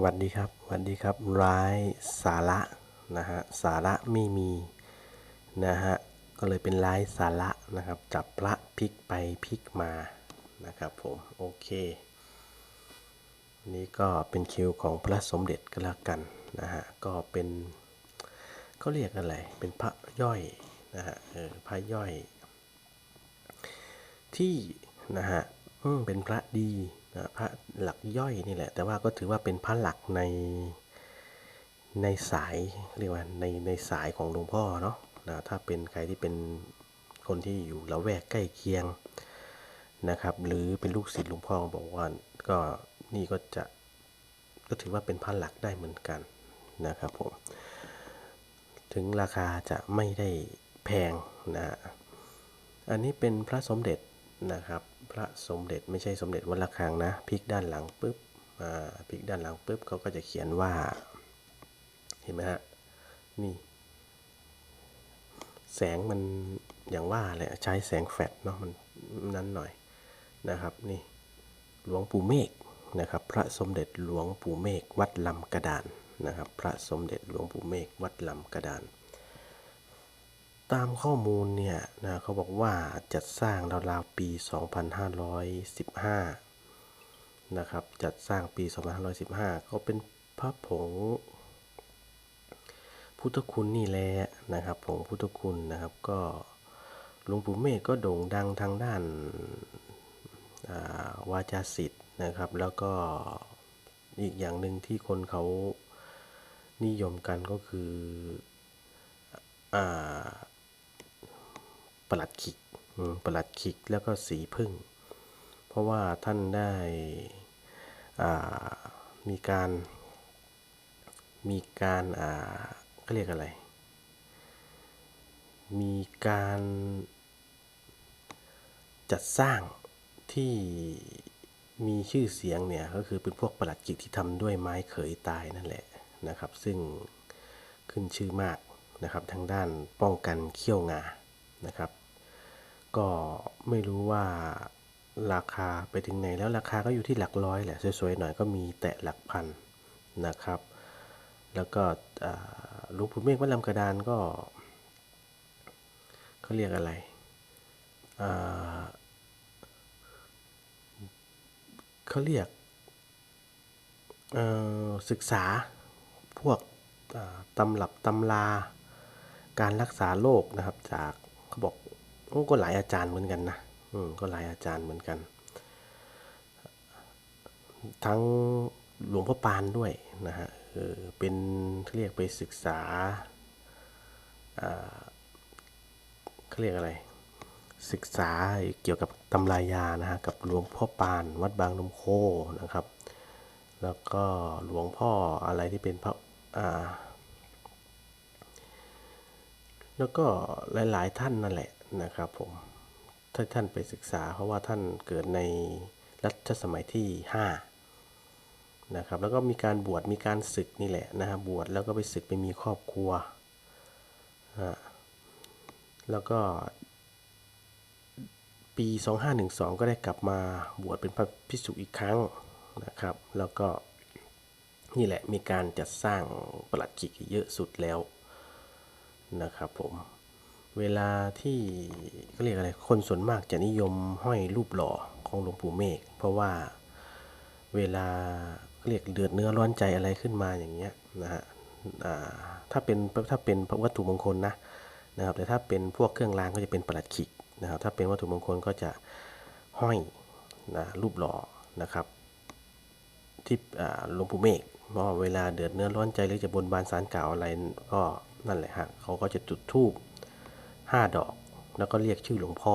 วัสดีครับวัสดีครับร้ายสาระนะฮะสาระไม่มีนะฮะก็เลยเป็นร้ายสาระนะครับ จับพระพลิกไปพลิกมานะครับผมโอเค นี่ก็เป็นคิวของพระสมเด็จก็แล้วกันนะฮะก็เป็นเขาเรียกอะไรเป็นพระย่อยนะฮะเออพระย่อย ที่นะฮะเป็นพระดี นะพระหลักย่อยนี่แหละ แต่ว่าก็ถือว่าเป็นพระหลักในในสายเรียกว่าในในสายของหลวงพ่อเนาะนะถ้าเป็นใครที่เป็นคนที่อยู่ละแวกใกล้เคียงนะครับ หรือเป็นลูกศิษย์หลวงพ่อบอกว่าก็นี่ก็จะก็ถือว่าเป็นพระหลักได้เหมือนกันนะครับผมถึงราคาจะไม่ได้แพงนะอันนี้เป็นพระสมเด็จนะครับ พระสมเด็จไม่ใช่สมเด็จวัดระฆังนะพลิกด้านหลังปุ๊บอ่าพลิกด้านหลังปุ๊บเขาก็จะเขียนว่า เห็นไหมฮะนี่แสงมันอย่างว่าแหละใช้แสงแฟลชเนาะมันนั้นหน่อยนะครับนี่หลวงปู่เมฆนะครับพระสมเด็จหลวงปู่เมฆวัดลำกระดานนะครับ พระสมเด็จหลวงปู่เมฆวัดลำกระดาน ตามข้อมูลเนี่ยนะเขาบอกว่าจัดสร้างราวๆปี 2515 นะครับ จัดสร้างปี 2515 ก็เป็นพระผงพุทธคุณนี่แหละนะครับผงพุทธคุณนะครับก็หลวงปู่เมฆก็โด่งดังทางด้านาวาจาศิษย์นะครับ แล้วก็อีกอย่างหนึ่งที่คนเขานิยมกันก็คือ อ่า ประหลัดขิกประหลัดขิกแล้วก็สีพึ่ง เพราะว่าท่านได้มีการ มีการอ่าเขาเรียกอะไร มีการจัดสร้างที่มีชื่อเสียงเนี่ยก็คือเป็นพวกประหลัดกิกที่ทำด้วยไม้เขยตายนั่นแหละนะครับ ซึ่งขึ้นชื่อมากนะครับทางด้านป้องกันเขี้ยวงานะครับ ก็ไม่รู้ว่าราคาไปถึงไหนแล้วราคาก็อยู่ที่หลักร้อยแหละสวยๆหน่อยก็มีแตะหลักพันนะครับ แล้วก็หลวงปู่เมฆวัดลำกระดานก็เขาเรียกอะไรเขาเรียกศึกษาพวกตำรับตำราการรักษาโรคนะครับ จากเขาบอก โอ้ก็หลายอาจารย์เหมือนกันนะอืมก็หลายอาจารย์เหมือนกัน ทั้งหลวงพ่อปานด้วยนะฮะเออเป็นเรียกไปศึกษาอ่าเขาเรียกอะไร ศึกษาเกี่ยวกับตำรายานะฮะกับหลวงพ่อปานวัดบางนมโคนะครับ แล้วก็หลวงพ่ออะไรที่เป็นพระอ่าแล้วก็หลาย ๆ ท่านนั่นแหละ นะครับผมถ้าท่านไปศึกษาเพราะว่าท่านเกิดในรัชสมัยที่ 5 นะครับ แล้วก็มีการบวชมีการศึกนี่แหละนะฮะบวชแล้วก็ไปศึกไปมีครอบครัวแล้วก็ปี 2512 ก็ได้กลับมาบวชเป็นพระพิสุอีกครั้งนะครับ แล้วก็นี่แหละมีการจัดสร้างประหลัดจิกเยอะสุดแล้วนะครับผม เวลาที่เขาเรียกอะไร คนส่วนมากจะนิยมห้อยรูปหล่อของหลวงปู่เมฆเพราะว่าเวลาเขาเรียกเดือดเนื้อร้อนใจอะไรขึ้นมาอย่างเงี้ยนะฮะถ้าเป็นถ้าเป็นวัตถุมงคลนะนะครับ แต่ถ้าเป็นพวกเครื่องรางก็จะเป็นประหลัดขิกนะครับ ถ้าเป็นวัตถุมงคลก็จะห้อยนะรูปหล่อนะครับ ที่หลวงปู่เมฆเพราะเวลาเดือดเนื้อร้อนใจหรือจะบนบานสารกล่าวอะไรก็นั่นแหละฮะเขาก็จะจุดธูป ห้าดอก แล้วก็เรียกชื่อหลวงพ่อ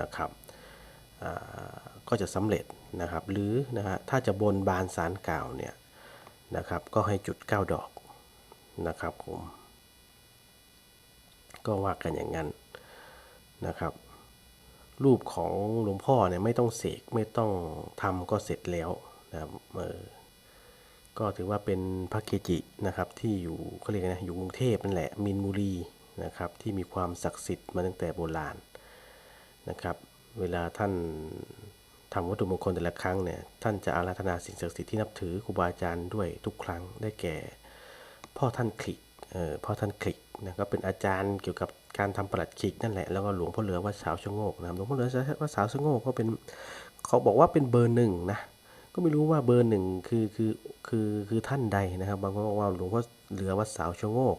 นะครับก็จะสำเร็จนะครับ หรือนะฮะถ้าจะบนบานสารกล่าวเนี่ยนะครับ ก็ให้จุด 9 ดอกนะครับผมก็ว่ากันอย่างนั้นนะครับ รูปของหลวงพ่อเนี่ยไม่ต้องเสกไม่ต้องทำก็เสร็จแล้วนะครับเออก็ถือว่าเป็นพระเกจินะครับที่อยู่เขาเรียกนะอยู่กรุงเทพนั่นแหละมินบุรี นะครับที่มีความศักดิ์สิทธิ์มาตั้งแต่โบราณนะครับ เวลาท่านทำวัตถุมงคลแต่ละครั้งเนี่ยท่านจะอาราธนาสิ่งศักดิ์สิทธิ์ที่นับถือครูบาอาจารย์ด้วยทุกครั้งได้แก่ พ่อท่านคลิกเออพ่อท่านคลิกนะก็เป็นอาจารย์เกี่ยวกับการทำประหลัดคลิกนั่นแหละแล้วก็หลวงพ่อเหลือวัดสาวชะโงกนะหลวงพ่อเหลือวัดสาวชะโงกก็เป็นเขาบอกว่าเป็นเบอร์หนึ่งนะก็ไม่รู้ว่าเบอร์หนึ่งคือคือคือคือท่านใดนะครับบางคนบอกว่าหลวงพ่อเหลือวัดสาวชะโงก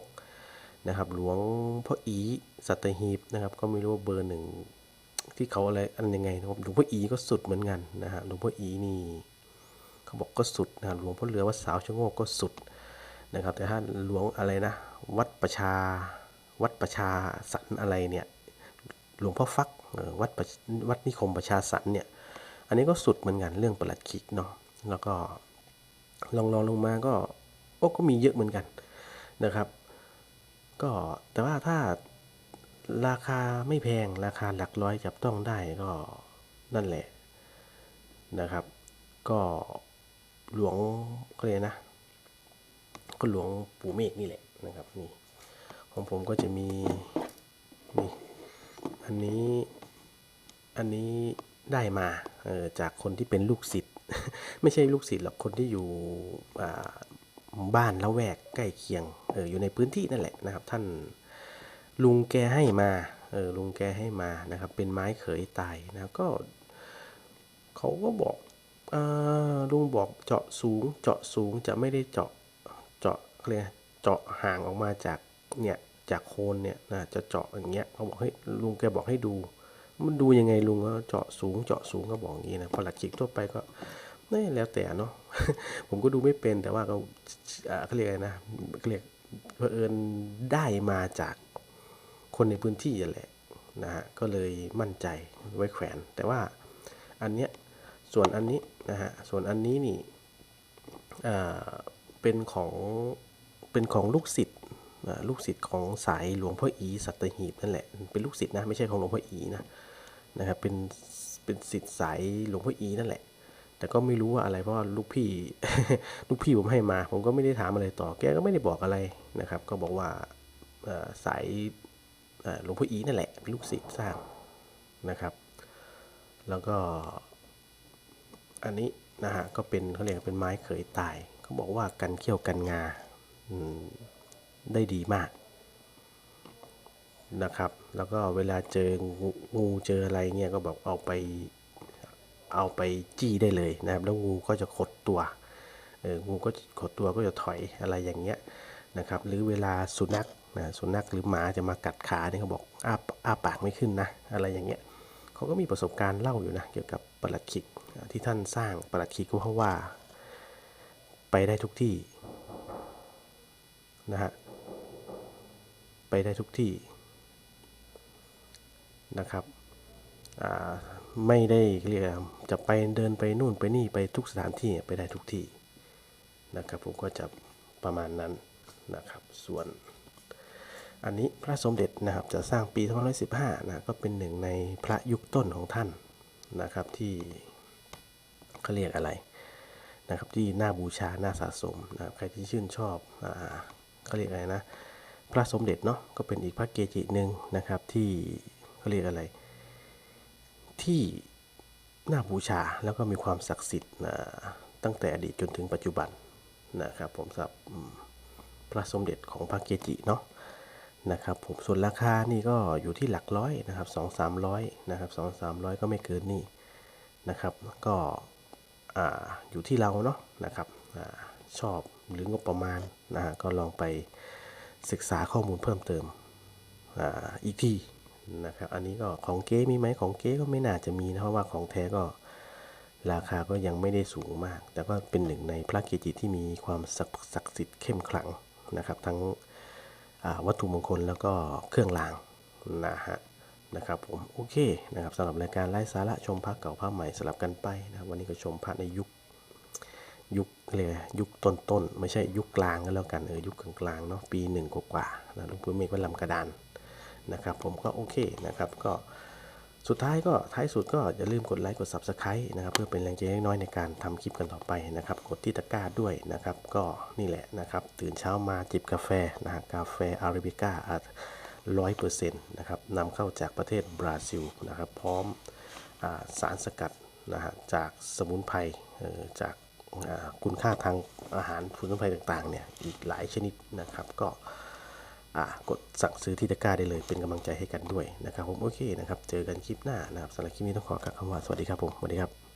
นะครับหลวงพ่ออีสัตหีบนะครับ ก็ไม่รู้ว่าเบอร์หนึ่งที่เขาอะไรอันยังไงนะครับหลวงพ่ออีก็สุดเหมือนกันนะฮะหลวงพ่ออีนี่เขาบอกก็สุดนะหลวงพ่อเหลือวัดสาวชะโงกก็สุดนะครับ แต่ถ้าหลวงอะไรนะ วัดประชาวัดประชาสันอะไรเนี่ยหลวงพ่อฟักวัดวัดนิคมประชาสันเนี่ยอันนี้ก็สุดเหมือนกันเรื่องประหลัดขิกเนาะแล้วก็ลองลองลงมาก็โอ้ก็มีเยอะเหมือนกันนะครับ ก็แต่ว่าถ้าราคาไม่แพงราคาหลักร้อยจับต้องได้ก็นั่นแหละนะครับ ก็หลวงก็เลยนะ ก็หลวงปู่เมฆนี่แหละนะครับนี่ของผมก็จะมีนี่อันนี้อันนี้ได้มาเออจากคนที่เป็นลูกศิษย์ ไม่ใช่ลูกศิษย์หรอกคนที่อยู่อ่าหมู่บ้านละแวก ใกล้เคียงเอออยู่ในพื้นที่นั่นแหละนะครับ ท่านลุงแกให้มาเออลุงแกให้มานะครับ เป็นไม้เขยตายนะก็เขาก็บอกอ่าลุงบอกเจาะสูง เจาะสูงจะไม่ได้เจาะเจาะอะไรยกเจาะห่างออกมาจากเนี่ยจากโคนเนี่ยนะจะเจาะอย่างเงี้ยเขาบอกให้ลุงแกบอกให้ดู มันดูยังไงลุงก็เจาะสูงเจาะสูงก็บอกอย่างนี้นะพอหลักจิกทั่วไปก็ นี่แล้วแต่เนาะผมก็ดูไม่เป็นแต่ว่าก็อ่าเขาเรียกอะไรนะเขาเรียกเผอิญได้มาจากคนในพื้นที่นั่นแหละนะฮะก็เลยมั่นใจไว้แขวน แต่ว่าอันเนี้ยส่วนอันนี้นะฮะส่วนอันนี้นี่อ่าเป็นของเป็นของลูกศิษย์ลูกศิษย์ของสายหลวงพ่ออีสัตหีบนั่นแหละเป็นลูกศิษย์นะไม่ใช่ของหลวงพ่ออีนะนะครับเป็นเป็นศิษย์สายหลวงพ่ออีนั่นแหละ แต่ก็ไม่รู้ว่าอะไรเพราะว่าลูกพี่ลูกพี่ผมให้มา ผมก็ไม่ได้ถามอะไรต่อ แกก็ไม่ได้บอกอะไรนะครับ ก็บอกว่าสายหลวงพ่ออีนั่นแหละเป็นลูกศิษย์สร้างนะครับ แล้วก็อันนี้นะฮะก็เป็นเขาเรียกว่าเป็นไม้เขยตายเขาบอกว่ากันเขี้ยวกันงาได้ดีมากนะครับ แล้วก็เวลาเจองูงูเจออะไรเงี้ยก็บอกเอาไป เอาไปจี้ได้เลยนะครับ แล้วงูก็จะขดตัวเอองูก็ขดตัวก็จะถอยอะไรอย่างเงี้ยนะครับ หรือเวลาสุนัขนะสุนัขหรือหมาจะมากัดขาเนี่ยเขาบอกอ้าอ้าปากไม่ขึ้นนะ อะไรอย่างเงี้ยเขาก็มีประสบการณ์เล่าอยู่นะเกี่ยวกับปลัดขิกที่ท่านสร้างปลัดขิกก็เพราะว่า ไปได้ทุกที่นะฮะไปได้ทุกที่นะครับอ่า ไม่ได้เรียกจะไปเดินไปนู่นไปนี่ไปทุกสถานที่ไปได้ทุกที่นะครับผมก็จะประมาณนั้นนะครับ ส่วน อันนี้พระสมเด็จนะครับจะสร้างปี2515นะก็เป็นหนึ่งในพระยุคต้นของท่านนะครับที่เขาเรียกอะไรนะครับที่น่าบูชาน่าสะสมนะครับใครที่ชื่นชอบอ่าเขาเรียกอะไรนะ พระสมเด็จเนาะก็เป็นอีกพระเกจิหนึ่งนะครับที่เขาเรียกอะไร ที่น่าบูชาแล้วก็มีความศักดิ์สิทธิ์นะตั้งแต่อดีตจนถึงปัจจุบันนะครับผมสำหรับพระสมเด็จของพระเกจิเนาะนะครับผมส่วนราคานี่ก็อยู่ที่หลักร้อยนะครับสองสามร้อยนะครับสองสามร้อยก็ไม่เกินนี่นะครับก็ออยู่ที่เราเนาะนะครับอชอบหรืองบประมาณนะฮะก็ลองไปศึกษาข้อมูลเพิ่มเติมออีกที นะครับ อันนี้ก็ของเก๊มีไหมของเก๊ก็ไม่น่าจะมีนะเพราะว่าของแท้ก็ราคาก็ยังไม่ได้สูงมาก แต่ก็เป็นหนึ่งในพระเกจิที่มีความศักดิ์สิทธิ์เข้มขลังนะครับ ทั้งวัตถุมงคลแล้วก็เครื่องรางนะฮะนะครับผมโอเคนะครับสำหรับรายการไล่สาระชมพระเก่าพระใหม่สลับกันไปนะวันนี้ก็ชมพระในยุคยุคเลยยุคต้นๆไม่ใช่ยุคกลางก็แล้วกันเออยุคกลางๆเนาะปีหนึ่งกว่าๆนะหลุงปู่เมฆวัดลำกระดาน นะครับ ผมก็โอเคนะครับก็สุดท้ายก็ท้ายสุดก็อย่าลืมกดไลค์กด Subscribe นะครับเพื่อเป็นแรงใจเล็กน้อยในการทำคลิปกันต่อไปนะครับ กดที่ตะกร้าด้วยนะครับ ก็นี่แหละนะครับ ตื่นเช้ามาจิบกาแฟนะฮะกาแฟอาราบิก้าร้อยเปอร์เซ็นต์นะครับนำเข้าจากประเทศบราซิลนะครับ พร้อมอสารสกัดนะฮะจากสมุนไพรจากคุณค่าทางอาหารสมุนไพรต่างๆเนี่ยอีกหลายชนิดนะครับก็ กดสั่งซื้อที่ตะกร้าได้เลยเป็นกำลังใจให้กันด้วยนะครับผมโอเคนะครับ เจอกันคลิปหน้านะครับสำหรับคลิปนี้ต้องขอกล่าวคำว่าสวัสดีครับผมสวัสดีครับ